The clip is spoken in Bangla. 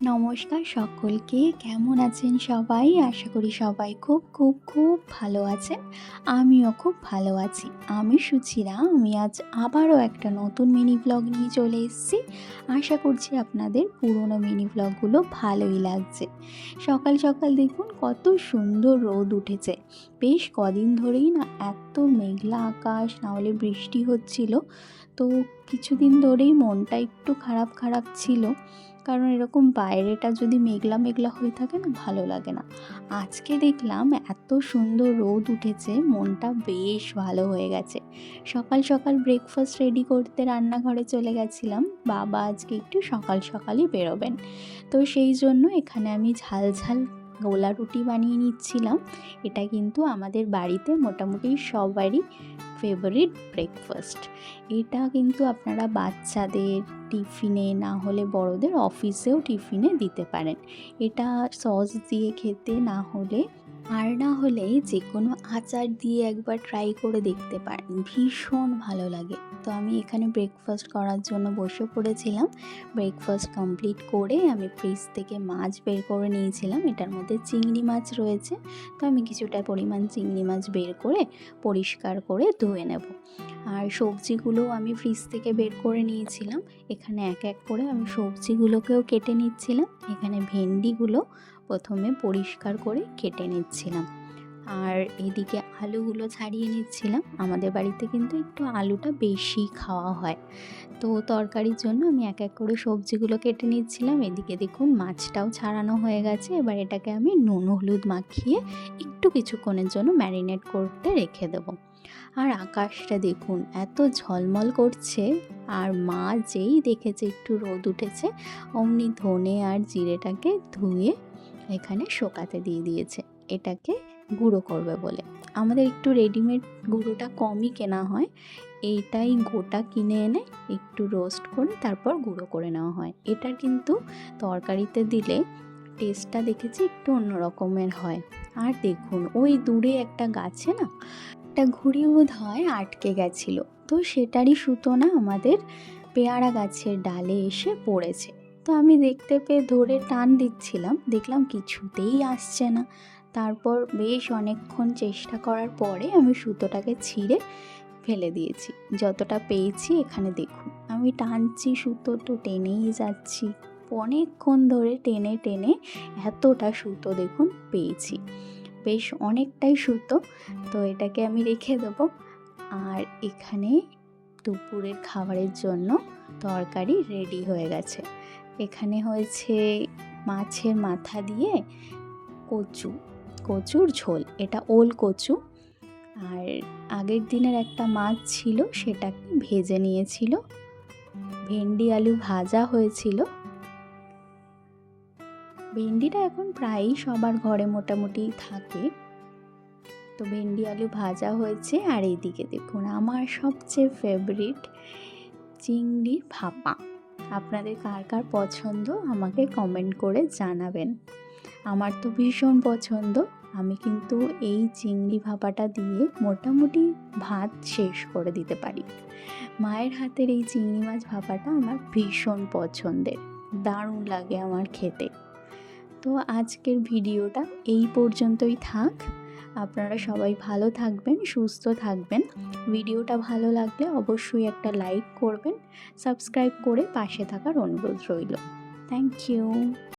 নমস্কার সকলকে, কেমন আছেন সবাই? আশা করি সবাই খুব খুব খুব ভালো আছেন। আমিও খুব ভালো আছি। আমি সুচিরা, আমি আজ আবারও একটা নতুন মিনি ব্লগ নিয়ে চলে এসেছি। আশা করছি আপনাদের পুরনো মিনি ব্লগগুলো ভালোই লাগছে। সকাল সকাল দেখুন কত সুন্দর রোদ উঠেছে। বেশ কদিন ধরেই না এত মেঘলা আকাশ, না হলে বৃষ্টি হচ্ছিল। তো কিছুদিন ধরেই মনটা একটু খারাপ খারাপ ছিল। কারণ এরকম বাইরেটা যদি মেঘলা মেঘলা হয়ে থাকে না, ভালো লাগে না। আজকে দেখলাম এত সুন্দর রোদ উঠেছে, মনটা বেশ ভালো হয়ে গেছে। সকাল সকাল ব্রেকফাস্ট রেডি করতে রান্নাঘরে চলে গেছিলাম, বাবা আজকে একটু সকাল সকালই বেরোবেন। তো সেই জন্য এখানে আমি ঝাল ঝাল গোলা রুটি বানিয়ে নিচ্ছিলাম। এটা কিন্তু আমাদের বাড়িতে মোটামুটি সবারই ফেভারিট ব্রেকফাস্ট এটা কিন্তু আপনারা বাচ্চাদের টিফিনে না হলে বড়দের অফিসেও টিফিনে দিতে পারেন। এটা সস দিয়ে খেতে না হলে আর না হলে যে কোনো আচার দিয়ে একবার ট্রাই করে দেখতে পারেন। ভীষণ ভালো লাগে। তো আমি এখানে ব্রেকফাস্ট করার জন্য বসে পড়েছিলাম। ব্রেকফাস্ট কমপ্লিট করে আমি ফ্রিজ থেকে মাছ বের করে নিয়েছিলাম। এটার মধ্যে চিংড়ি মাছ রয়েছে। তো আমি কিছুটা পরিমাণ চিংড়ি মাছ বের করে পরিষ্কার করে ধুয়ে নেব। আর সবজিগুলো আমি ফ্রিজ থেকে বের করে নিয়েছিলাম। এখানে এক এক করে আমি সবজিগুলোকেও কেটে নিচ্ছিলাম। এখানে ভেন্ডিগুলো প্রথমে পরিষ্কার করে কেটে নিচ্ছিলাম। আর এদিকে আলুগুলো ছাড়িয়ে নিচ্ছিলাম। আমাদের বাড়িতে কিন্তু একটু আলুটা বেশি খাওয়া হয়। তো তরকারির জন্য আমি এক এক করে সবজিগুলো কেটে নিচ্ছিলাম। এদিকে দেখুন মাছটাও ছাড়ানো হয়ে গেছে। এবার এটাকে আমি নুন হলুদ মাখিয়ে একটু কিছুক্ষণের জন্য ম্যারিনেট করতে রেখে দেবো। আর আকাশটা দেখুন, এত ঝলমল করছে। আর মা যেই দেখেছে একটু রোদ উঠেছে, অমনি ধনে আর জিরেটাকে ধুয়ে এখানে শোকাতে দিয়ে দিয়েছে। এটাকে গুঁড়ো করবে বলে। আমাদের একটু রেডিমেড গুঁড়োটা কমই কেনা হয়। এইটাই গোটা কিনে এনে একটু রোস্ট করে তারপর গুঁড়ো করে নেওয়া হয়। এটা কিন্তু তরকারিতে দিলে টেস্টটা দেখেছি একটু অন্য রকমের হয়। আর দেখুন, ওই দূরে একটা গাছে না একটা ঘুড়ি বোধ হয় আটকে গেছিল। তো সেটারই সুতো না আমাদের পেয়ারা গাছের ডালে এসে পড়েছে। তো আমি দেখতে পেয়ে ধরে টান দিচ্ছিলাম। দেখলাম কিছুতেই আসছে না। তারপর বেশ অনেকক্ষণ চেষ্টা করার পরে আমি সুতোটাকে ছিঁড়ে ফেলে দিয়েছি। যতটা পেয়েছি এখানে দেখুন। আমি টানছি সুতো তো টেনেই যাচ্ছি। অনেকক্ষণ ধরে টেনে টেনে এতটা সুতো দেখুন পেয়েছি। বেশ অনেকটাই সুতো, তো এটাকে আমি রেখে দেবো। আর এখানে দুপুরের খাবারের জন্য তরকারি রেডি হয়ে গেছে। এখানে হয়েছে মাছের মাথা দিয়ে কচু, কচুর ঝোল, এটা ওল কচু। আর আগের দিনের একটা মাছ ছিল, সেটাকে ভেজে নিয়েছিল। ভেন্ডি আলু ভাজা হয়েছিল। ভেন্ডিটা এখন প্রায়ই সবার ঘরে মোটামুটি থাকে। তো ভেন্ডি, আলু ভাজা হয়েছে আর এইদিকে দেখুন আমার সবচেয়ে ফেভারিট চিংড়ি ভাপা। আপনাদের কার কার পছন্দ আমাকে কমেন্ট করে জানাবেন। আমার তো ভীষণ পছন্দ। আমি কিন্তু এই চিংড়ি ভাপাটা দিয়ে মোটামুটি ভাত শেষ করে দিতে পারি। মায়ের হাতের এই চিংড়ি মাছ ভাপাটা আমার ভীষণ পছন্দের। দারুণ লাগে আমার খেতে। তো আজকের ভিডিওটা এই পর্যন্তই থাক। আপনারা সবাই ভালো থাকবেন, সুস্থ থাকবেন। ভিডিওটা ভালো লাগলে অবশ্যই একটা লাইক করবেন, সাবস্ক্রাইব করে পাশে থাকার অনুরোধ রইল। Thank you.